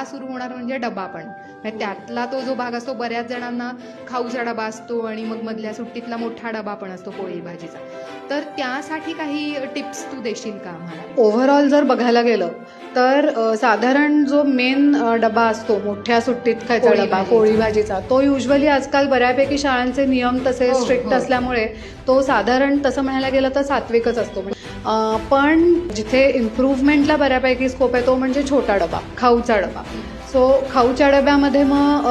शाळा सुरू होणार म्हणजे डबा पण म्हणजे त्यातला तो जो भाग असतो बऱ्याच जणांना खाऊचा डबा असतो आणि मग मधल्या सुट्टीतला मोठा डबा पण असतो पोळी भाजीचा तर त्यासाठी काही टिप्स तू देशील का आम्हाला ओव्हरऑल जर बघायला गेलं तर साधारण जो मेन डबा असतो मोठ्या सुट्टीत खायचा डबा. पोळी भाजीचा तो युजली आजकाल बऱ्यापैकी शाळांचे नियम तसे हो, स्ट्रिक्ट हो. असल्यामुळे तो साधारण तसं म्हणायला गेलं तर सात्विकच असतो पण जिथे इम्प्रूव्हमेंटला बऱ्यापैकी स्कोप आहे तो म्हणजे छोटा डबा खाऊचा डबा सो खाऊच्या डब्यामध्ये मग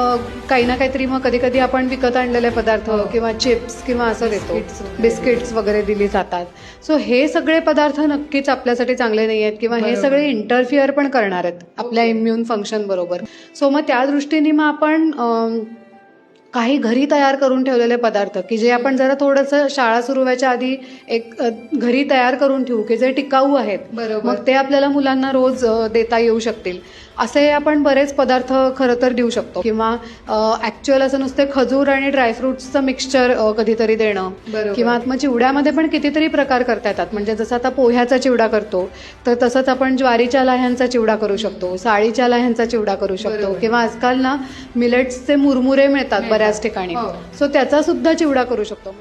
काही ना काहीतरी मग कधी कधी आपण विकत आणलेले पदार्थ हो. किंवा चिप्स किंवा असं देतो. बिस्किट्स वगैरे दिली जातात सो हे सगळे पदार्थ नक्कीच आपल्यासाठी चांगले नाही आहेत किंवा हे. सगळे इंटरफिअर पण करणार आहेत आपल्या इम्युन फंक्शन बरोबर सो मग त्या दृष्टीने मग आपण काही घरी तयार करून ठेवलेले पदार्थ की जे आपण जरा थोडंसं शाळा सुरू व्हायच्या आधी एक घरी तयार करून ठेवू की जे टिकाऊ आहेत बरोबर. मग ते आपल्याला मुलांना रोज देता येऊ शकतील. असे आपण बरेच पदार्थ खरं तर देऊ शकतो. किंवा ॲक्च्युअल असं नुसते खजूर आणि ड्रायफ्रुट्सचं मिक्सचर कधीतरी देणं. किंवा मग चिवड्यामध्ये पण कितीतरी प्रकार करता येतात. म्हणजे जसं आता पोह्याचा चिवडा करतो तर तसंच आपण ज्वारीच्या लाह्यांचा चिवडा करू शकतो साळीच्या लाह्यांचा चिवडा करू शकतो. किंवा आजकाल ना मिलेट्सचे मुरमुरे मिळतात. बऱ्याच ठिकाणी हो. सो त्याचा सुद्धा चिवडा करू शकतो